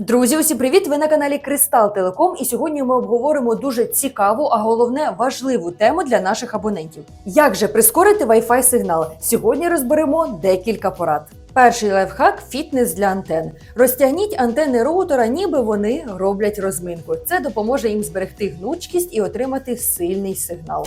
Друзі, усі привіт! Ви на каналі Кристал Телеком, і сьогодні ми обговоримо дуже цікаву, а головне важливу тему для наших абонентів. Як же прискорити Wi-Fi сигнал? Сьогодні розберемо декілька порад. Перший лайфхак фітнес для антен. Розтягніть антени роутера, ніби вони роблять розминку. Це допоможе їм зберегти гнучкість і отримати сильний сигнал.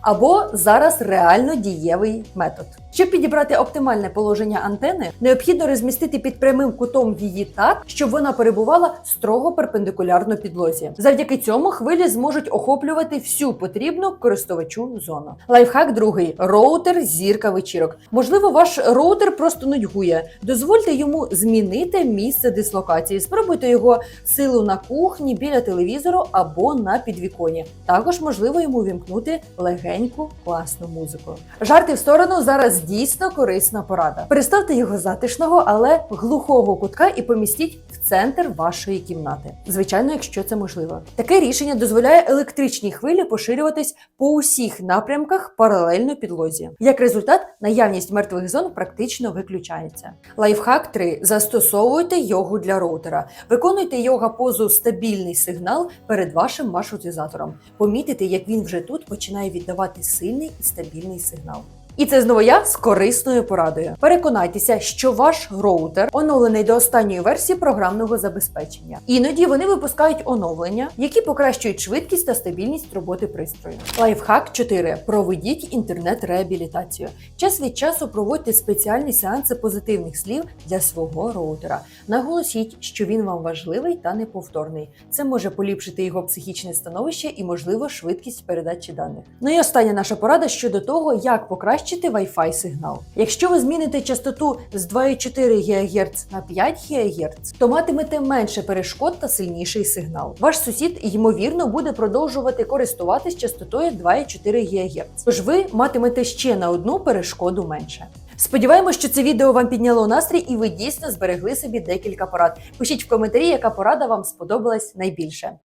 Або зараз реально дієвий метод. Щоб підібрати оптимальне положення антени, необхідно розмістити під прямим кутом її так, щоб вона перебувала строго перпендикулярно підлозі. Завдяки цьому хвилі зможуть охоплювати всю потрібну користувачу зону. Лайфхак другий роутер зірка вечірок. Можливо, ваш роутер просто нудьгує. Дозвольте йому змінити місце дислокації. Спробуйте його силу на кухні, біля телевізору або на підвіконі. Також можливо йому вімкнути легеньку класну музику. Жарти в сторону зараз дійсно корисна порада. Переставте його затишного, але глухого кутка і помістіть в центр вашої кімнати. Звичайно, якщо це можливо. Таке рішення дозволяє електричній хвилі поширюватись по усіх напрямках паралельно підлозі. Як результат, наявність мертвих зон практично виключається. Лайфхак 3. Застосовуйте йогу для роутера. Виконуйте йога позу стабільний сигнал перед вашим маршрутизатором. Помітите, як він вже тут починає віддавати сильний і стабільний сигнал. І це знову я з корисною порадою. Переконайтеся, що ваш роутер оновлений до останньої версії програмного забезпечення. Іноді вони випускають оновлення, які покращують швидкість та стабільність роботи пристрою. Лайфхак 4. Проведіть інтернет-реабілітацію. Час від часу проводьте спеціальні сеанси позитивних слів для свого роутера. Наголосіть, що він вам важливий та неповторний. Це може поліпшити його психічне становище і, можливо, швидкість передачі даних. Ну і остання наша порада щодо того, як покращити Wi-Fi сигнал. Якщо ви зміните частоту з 2,4 ГГц на 5 ГГц, то матимете менше перешкод та сильніший сигнал. Ваш сусід, ймовірно, буде продовжувати користуватись частотою 2,4 ГГц. Тож ви матимете ще на одну перешкоду менше. Сподіваємось, що це відео вам підняло настрій і ви дійсно зберегли собі декілька порад. Пишіть в коментарі, яка порада вам сподобалась найбільше.